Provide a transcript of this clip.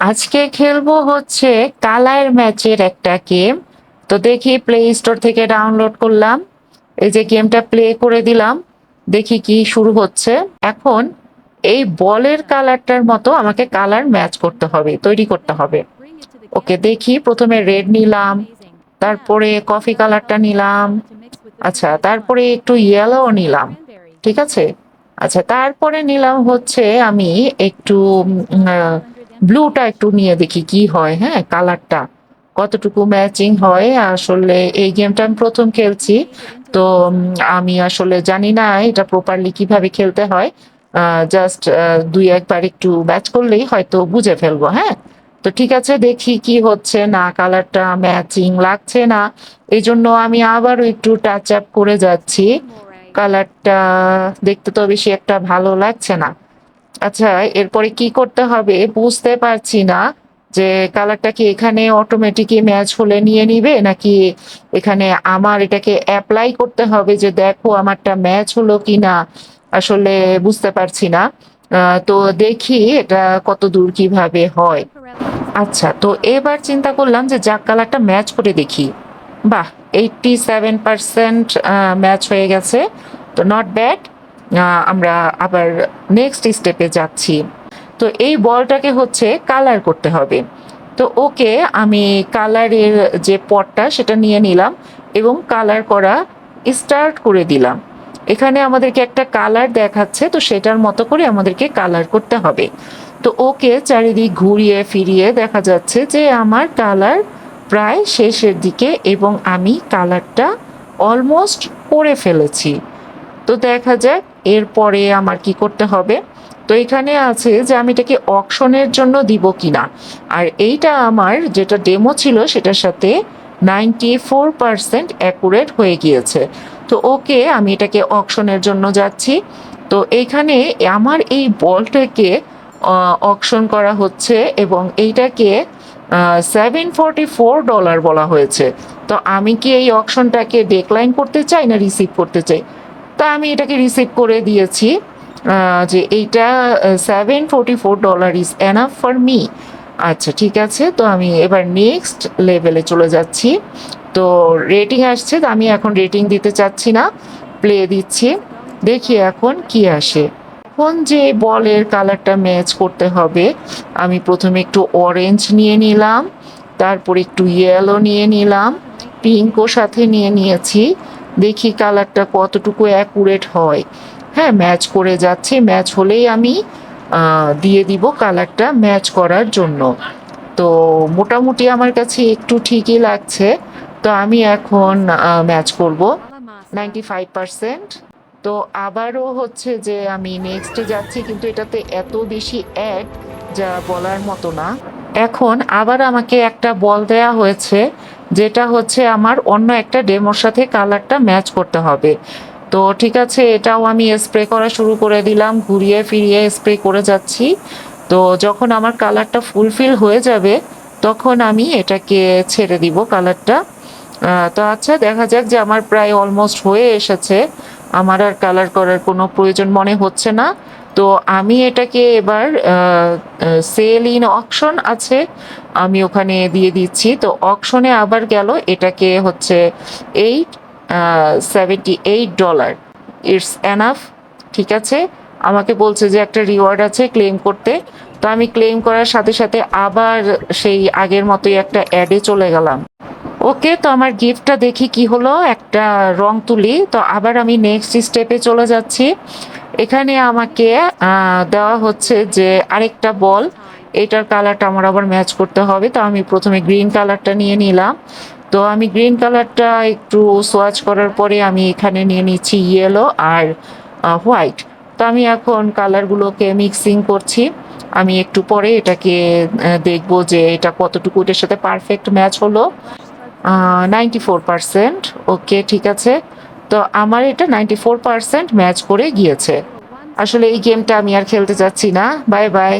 আজকে খেলব হচ্ছে কালার ম্যাচের একটা গেম। তো দেখি প্লে স্টোর থেকে ডাউনলোড করলাম। এই যে গেমটা প্লে করে দিলাম, দেখি কি শুরু হচ্ছে। এখন এই বলের কালারটার মতো আমাকে কালার ম্যাচ করতে হবে, তৈরি করতে হবে। ওকে, দেখি, প্রথমে রেড নিলাম, তারপরে কফি কালারটা নিলাম। আচ্ছা তারপরে একটু ইয়েলো নিলাম, ঠিক আছে? আচ্ছা তারপরে নিলাম হচ্ছে আমি একটু ব্লুটা একটু নিয়ে দেখি কি হয় হ্যাঁ কালারটা। কতটুকু ম্যাচিং হয়, আসলে এই গেমটা আমি প্রথম খেলছি। তো আমি আসলে জানি না এটা প্রপারলি কীভাবে খেলতে হয়। জাস্ট দুই একবার একটু ম্যাচ করলেই হয়তো বুঝে ফেলব হ্যাঁ। তো ঠিক আছে, দেখি কি হচ্ছে, না কালারটা ম্যাচিং লাগছে না। এই জন্য আমি আবারও একটু টাচ আপ করে যাচ্ছি। কালারটা দেখতে তো বেশি একটা ভালো লাগছে না। আচ্ছা এরপরে কি করতে হবে? বুঝতে পারছি না যে কালারটা কি এখানে অটোমেটিকই ম্যাচ হলে নিয়ে নিবে, নাকি এখানে আমার এটাকে অ্যাপ্লাই করতে হবে যে দেখো আমারটা ম্যাচ হলো কি না আসলে বুঝতে পারছি না। তো দেখি এটা কত দূর কীভাবে হয়। আচ্ছা তো এবার চিন্তা করলাম যে যাক কালারটা ম্যাচ করে দেখি। বাহ এইটটি সেভেন পার্সেন্ট ম্যাচ হয়ে গেছে। তো নট ব্যাড আমরা আবার নেক্সট স্টেপে যাচ্ছি। তো এই বলটাকে হচ্ছে কালার করতে হবে। তো ওকে আমি কালারের যে পটটা সেটা নিয়ে নিলাম এবং কালার করা স্টার্ট করে দিলাম। এখানে আমাদেরকে একটা কালার দেখাচ্ছে, তো সেটার মতো করে আমাদেরকে কালার করতে হবে। তো ওকে চারিদিক ঘুরিয়ে ফিরিয়ে দেখা যাচ্ছে যে আমার কালার প্রায় শেষের দিকে এবং আমি কালারটা অলমোস্ট করে ফেলেছি। তো দেখা যাক এরপরে আমার কি করতে হবে? তো এখানে আছে যে আমি এটাকে অকশনের জন্য দিব কিনা। আর এইটা আমার যেটা ডেমো ছিল সেটার সাথে নাইনটি ফোর পারসেন্ট অ্যাকুরেট হয়ে গিয়েছে। তো ওকে আমি এটাকে অকশনের জন্য যাচ্ছি। তো এইখানে আমার এই বলটাকে অকশন করা হচ্ছে এবং এইটাকে সেভেন ফোরটি ফোর ডলার বলা হয়েছে। তো আমি কি এই অকশনটাকে ডেক্লাইন করতে চাই না রিসিভ করতে চাই? তা আমি এটাকে রিসিভ করে দিয়েছি যে এইটা seven forty four dollar is enough for me আচ্ছা ঠিক আছে, তো আমি এবার নেক্সট লেভেলে চলে যাচ্ছি। তো রেটিং আসছে, তো আমি এখন রেটিং দিতে চাচ্ছি না প্লে দিচ্ছি। দেখি এখন কি আসে। এখন যে বলের কালারটা ম্যাচ করতে হবে, আমি প্রথমে একটু অরেঞ্জ নিয়ে নিলাম, তারপর একটু ইয়েলো নিয়ে নিলাম পিঙ্কও সাথে নিয়ে নিয়েছি। দেখি কালারটা কতটুকু অ্যাকুরেট হয়। হ্যাঁ ম্যাচ করে যাচ্ছে ম্যাচ হলেই আমি দিয়ে দিব কালারটা ম্যাচ করার জন্য। তো মোটামুটি আমার কাছে একটু ঠিকই লাগছে। তো আমি এখন ম্যাচ করব। নাইনটি ফাইভ পার্সেন্ট তো আবারও হচ্ছে যে আমি নেক্সটে যাচ্ছি, কিন্তু এটাতে এত বেশি অ্যাড যা বলার মতো না। এখন আবার আমাকে একটা বল দেয়া হয়েছে। যেটা হচ্ছে আমার অন্য একটা ডেমোর সাথে কালারটা ম্যাচ করতে হবে। তো ঠিক আছে, এটাও আমি স্প্রে করা শুরু করে দিলাম, ঘুরিয়ে ফিরিয়ে স্প্রে করে যাচ্ছি। তো যখন আমার কালারটা ফুলফিল হয়ে যাবে, তখন আমি এটাকে ছেড়ে দিব কালারটা তো আচ্ছা দেখা যাক যে আমার প্রায় অলমোস্ট হয়ে এসেছে। আমার আর কালার করার কোনো প্রয়োজন মনে হচ্ছে না। তো আমি এটাকে এবার সেল ইন অকশন আছে, আমি ওখানে দিয়ে দিচ্ছি। তো অকশনে আবার গেল, এটাকে হচ্ছে eight seventy eight dollar it's enough ঠিক আছে? আমাকে বলছে যে একটা রিওয়ার্ড আছে ক্লেম করতে। তো আমি ক্লেম করার সাথে সাথে আবার সেই আগের মতোই একটা অ্যাডে চলে গেলাম। ওকে তো আমার গিফটটা দেখি কি হলো, একটা রং তুলি। তো আবার আমি নেক্সট স্টেপে চলে যাচ্ছি। এখানে আমাকে দেওয়া হচ্ছে যে আরেকটা বল। এটার কালারটা আমার আবার ম্যাচ করতে হবে। তো আমি প্রথমে গ্রিন কালারটা নিয়ে নিলাম। তো আমি গ্রিন কালারটা একটু সোয়াচ করার পরে আমি এখানে নিয়ে নিচ্ছি ইয়েলো আর হোয়াইট তো আমি এখন কালারগুলোকে মিক্সিং করছি। আমি একটু পরে এটাকে দেখব যে এটা কতটুকু, এটার সাথে পারফেক্ট ম্যাচ হলো। নাইনটি ফোর পার্সেন্ট ওকে ঠিক আছে। তো আমার এটা নাইনটি ফোর পার্সেন্ট ম্যাচ করে গিয়েছে। আসলে এই গেমটা আমি আর খেলতে চাচ্ছি না। Bye bye